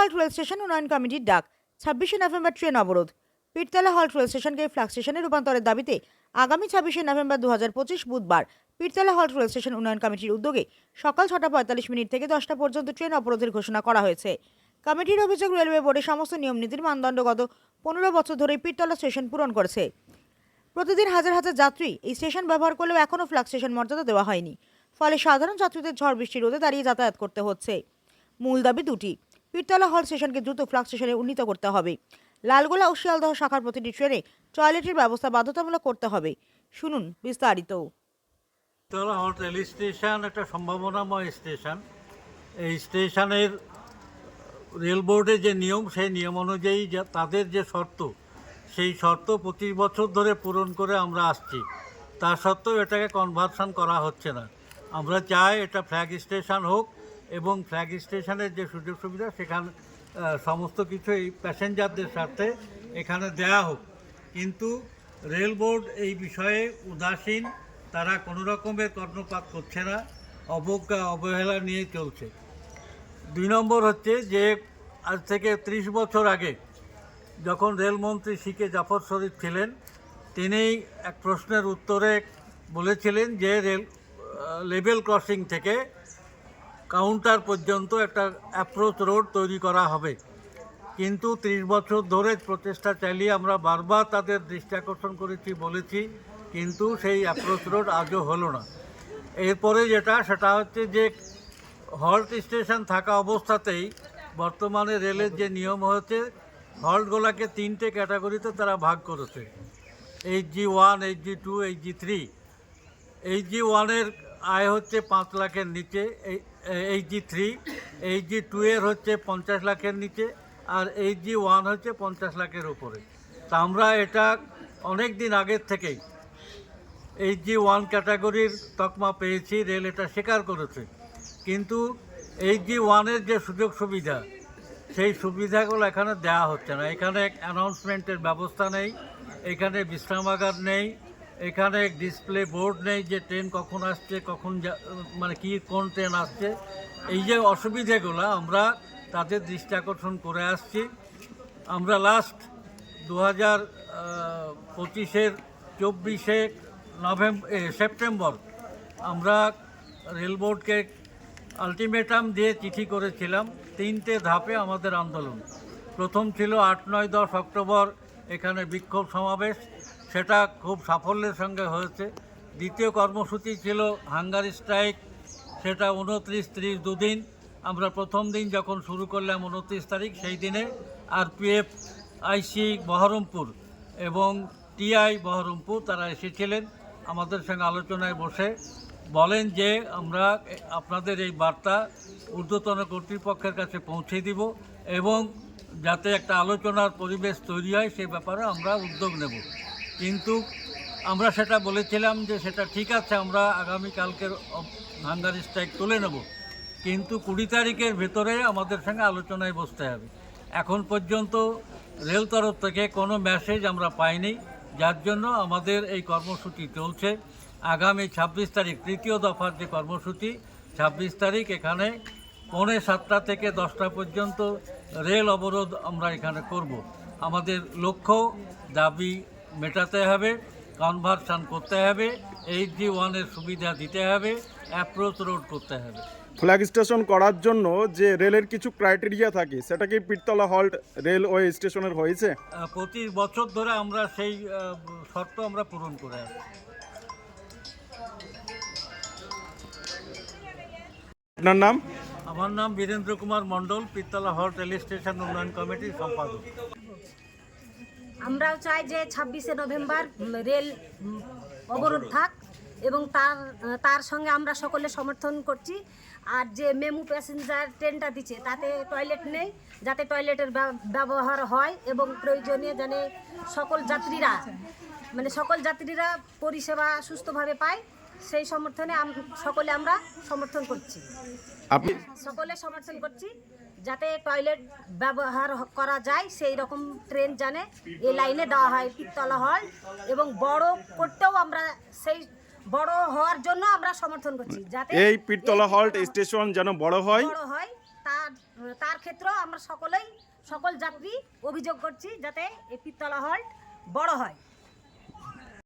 Halt rail station উন্নয়ন কমিটির ডাক ছাব্বিশে নভেম্বর ট্রেন অবরোধ। পীরতলা হল্ট রেল স্টেশনকে ফ্ল্যাগ স্টেশনে রূপান্তরের দাবিতে আগামী ছাব্বিশে নভেম্বর দু বুধবার পীরতলা হল্ট রেল স্টেশন উন্নয়ন কমিটির উদ্যোগে সকাল ছটা পঁয়তাল্লিশ মিনিট থেকে দশটা পর্যন্ত ট্রেন অবরোধের ঘোষণা করা হয়েছে। কমিটির অভিযোগ রেলওয়ে বোর্ডের সমস্ত নিয়ম নীতির মানদণ্ড গত পনেরো বছর ধরে পীরতলা স্টেশন পূরণ করেছে। প্রতিদিন হাজার হাজার যাত্রী এই স্টেশন ব্যবহার করলেও এখনও ফ্ল্যাগ স্টেশন মর্যাদা দেওয়া হয়নি। ফলে সাধারণ যাত্রীদের ঝড় বৃষ্টি রোদে দাঁড়িয়ে যাতায়াত করতে হচ্ছে। মূল দাবি দুটি। পীরতলা হল স্টেশনকে দ্রুত ফ্ল্যাগ স্টেশনে উন্নীত করতে হবে। লালগোলা ও শিয়ালদহ শাখার প্রতিটি ট্রেনে টয়লেটের ব্যবস্থা বাধ্যতামূলক করতে হবে। শুনুন বিস্তারিত। তোলা হল রেল স্টেশন একটা সম্ভাবনাময় স্টেশন। এই স্টেশনের রেল বোর্ডের যে নিয়ম, সেই নিয়ম অনুযায়ী তাদের যে শর্ত, সেই শর্ত পঁচিশ বছর ধরে পূরণ করে আমরা আসছি। তা সত্ত্বেও এটাকে কনভার্সন করা হচ্ছে না। আমরা চাই এটা ফ্ল্যাগ স্টেশন হোক এবং ফ্ল্যাগ স্টেশনের যে সুযোগ সুবিধা, সেখানে সমস্ত কিছু এই প্যাসেঞ্জারদের স্বার্থে এখানে দেয়া হোক। কিন্তু রেল বোর্ড এই বিষয়ে উদাসীন, তারা কোনো রকমের কর্ণপাত করছে না, অবজ্ঞা, অবহেলা নিয়ে চলছে। দুই নম্বর হচ্ছে যে, আজ থেকে ত্রিশ বছর আগে যখন রেলমন্ত্রী সিকে জাফর শরীফ ছিলেন তিনি এক প্রশ্নের উত্তরে বলেছিলেন যে রেল লেভেল ক্রসিং থেকে কাউন্টার পর্যন্ত একটা অ্যাপ্রোচ রোড তৈরি করা হবে। কিন্তু ত্রিশ বছর ধরে প্রচেষ্টা চালিয়ে আমরা বারবার তাদের দৃষ্টি আকর্ষণ করেছি, বলেছি, কিন্তু সেই অ্যাপ্রোচ রোড আজও হলো না। এরপরে যেটা, সেটা হচ্ছে যে হল্ট স্টেশন থাকা অবস্থাতেই বর্তমানে রেলের যে নিয়ম হয়েছে হল্টগুলোকে তিনটে ক্যাটাগরিতে তারা ভাগ করেছে। H G one H G two H G three H G ওয়ানের আয় হচ্ছে পাঁচ লাখের নিচে H G three H G two এর হচ্ছে পঞ্চাশ লাখের নিচে আর এইচ জি ওয়ান হচ্ছে পঞ্চাশ লাখের উপরে। তা আমরা এটা অনেক দিন আগের থেকেই এইচ জি ওয়ান ক্যাটাগরির তকমা পেয়েছি, রেল এটা স্বীকার করেছে। কিন্তু এইচ জি ওয়ানের যে সুযোগ সুবিধা, সেই সুবিধাগুলো এখানে দেওয়া হচ্ছে না। এখানে অ্যানাউন্সমেন্টের ব্যবস্থা নেই, এখানে বিশ্রামাগার নেই এখানে ডিসপ্লে বোর্ড নেই যে ট্রেন কখন আসছে, কখন মানে কি, কোন ট্রেন আসছে। এই যে অসুবিধাগুলো, আমরা তাদের দৃষ্টি আকর্ষণ করে আসছি। আমরা লাস্ট দু হাজার পঁচিশের, চব্বিশে নভেম্বর সেপ্টেম্বর আমরা রেল বোর্ডকে আলটিমেটাম দিয়ে চিঠি করেছিলাম, তিনটে ধাপে আমাদের আন্দোলন। প্রথম ছিল আট নয় দশ অক্টোবর, এখানে বিক্ষোভ সমাবেশ। সেটা খুব সাফল্যের সঙ্গে হয়েছে। দ্বিতীয় কর্মসূচি ছিল হাঙ্গারি স্ট্রাইক, সেটা উনত্রিশ ত্রিশ দুদিন। আমরা প্রথম দিন যখন শুরু করলাম উনত্রিশ তারিখ, সেই দিনে আরপিএফ, আইসি বহরমপুর এবং টিআই বহরমপুর তারা এসেছিলেন আমাদের সঙ্গে আলোচনায় বসে। বলেন যে আমরা আপনাদের এই বার্তা ঊর্ধ্বতন কর্তৃপক্ষের কাছে পৌঁছে দিব এবং যাতে একটা আলোচনার পরিবেশ তৈরি হয়, সে ব্যাপারে আমরা উদ্যোগ নেব। কিন্তু আমরা সেটা বলেছিলাম যে সেটা ঠিক আছে, আমরা আগামীকালকের হাঙ্গারি স্ট্রাইক তুলে নেব। কিন্তু কুড়ি তারিখের ভেতরে আমাদের সঙ্গে আলোচনায় বসতে হবে। এখন পর্যন্ত রেল তরফ থেকে কোনো মেসেজ আমরা পাইনি, যার জন্য আমাদের এই কর্মসূচি চলছে। আগামী ছাব্বিশ তারিখ, তৃতীয় দফার যে কর্মসূচি, ছাব্বিশ তারিখ এখানে পৌনে সাতটা থেকে দশটা পর্যন্ত রেল অবরোধ আমরা এখানে করব। আমাদের লক্ষ্য দাবি মেটাতে হবে কনভার্সন করতে হবে এইচ জি ওয়ানের সুবিধা দিতে হবে অ্যাপ্রোচ রোড করতে হবে। ফ্ল্যাগ স্টেশন করার জন্য যে রেলের কিছু ক্রাইটেরিয়া থাকে সেটা কি পীরতলা হল্ট রেলওয়ে স্টেশনের হয়েছে? প্রতি বছর ধরে আমরা সেই শর্ত আমরা পূরণ করে আসছি আপনার নাম? আমার নাম বীরেন্দ্র কুমার মণ্ডল পিত্তলা হল রেল স্টেশন উন্নয়ন কমিটির সম্পাদক। আমরাও চাই যে ছাব্বিশে নভেম্বর রেল অবরোধ থাক এবং তার তার সঙ্গে আমরা সকলে সমর্থন করছি। আর যে মেমু প্যাসেঞ্জার ট্রেনটা দিচ্ছে তাতে টয়লেট নেই যাতে টয়লেটের ব্যব- ব্যবহার হয় এবং প্রয়োজনীয় যেন সকল যাত্রীরা মানে সকল যাত্রীরা পরিষেবা সুস্থভাবে পায় সেই সমর্থনে সকলে আমরা সমর্থন করছি। সকলে সমর্থন করছি। যাতে টয়লেট ব্যবহার করা যায় সেই রকম ট্রেন জানে এই লাইনে দেওয়া হয় পিত্তলা হল এবং বড় করতেও আমরা সেই বড় হওয়ার জন্য আমরা সমর্থন করছি যাতে এই পীরতলা হল্ট স্টেশন যেন বড় হয়। বড় হয় তার তার ক্ষেত্রেও আমরা সকলেই সকল যাত্রী অভিযোগ করছি যাতে এই পিত্তলা হল্ট বড় হয়।